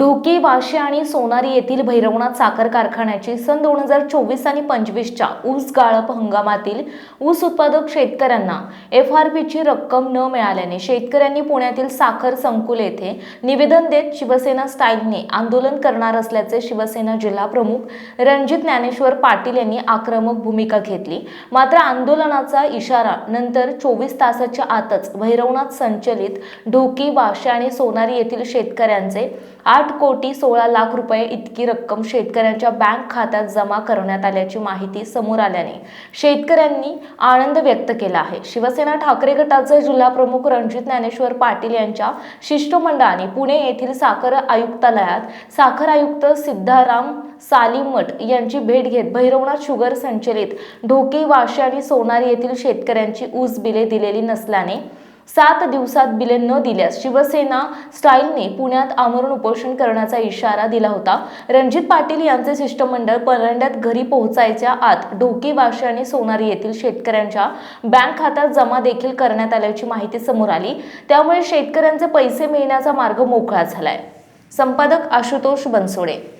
ढोकी वाशी आणि सोनारी येथील भैरवनाथ साखर कारखान्याची सन दोन हजार चोवीस आणि पंचवीसच्या ऊस गाळप हंगामातील ऊस उत्पादक शेतकऱ्यांना एफ आर पीची रक्कम न मिळाल्याने शेतकऱ्यांनी पुण्यातील साखर संकुल येथे निवेदन देत शिवसेना स्टाईलने आंदोलन करणार असल्याचे शिवसेना जिल्हा प्रमुख रणजित ज्ञानेश्वर पाटील यांनी आक्रमक भूमिका घेतली. मात्र आंदोलनाचा इशारा नंतर चोवीस तासाच्या आतच भैरवनाथ संचलित ढोकी वाशी आणि सोनारी येथील शेतकऱ्यांचे आठ कोटी सोळा लाख रुपये इतकी रक्कम शेतकऱ्यांच्या बँक खात्यात जमा करण्यात आल्याची माहिती समोर आल्याने शेतकऱ्यांनी आनंद व्यक्त केला आहे. शिवसेना ठाकरे गटाचे जिल्हा प्रमुख रणजित ज्ञानेश्वर पाटील यांच्या शिष्टमंडळाने पुणे येथील साखर आयुक्तालयात साखर आयुक्त सिद्धाराम सालीमठ यांची भेट घेत भैरवनाथ शुगर संचलित ढोके वाशी आणि सोनारी येथील शेतकऱ्यांची ऊस बिले दिलेली नसल्याने सात दिवसात बिले न दिल्यास शिवसेना स्टाईलने पुण्यात आमरण उपोषण करण्याचा इशारा दिला होता. रणजित पाटील यांचे शिष्टमंडळ परंड्यात घरी पोहोचायच्या आत ढोकी वाशी आणि सोनारी येथील शेतकऱ्यांच्या बँक खात्यात जमा देखील करण्यात आल्याची माहिती समोर आली. त्यामुळे शेतकऱ्यांचे पैसे मिळण्याचा मार्ग मोकळा झालाय. संपादक आशुतोष बनसोडे.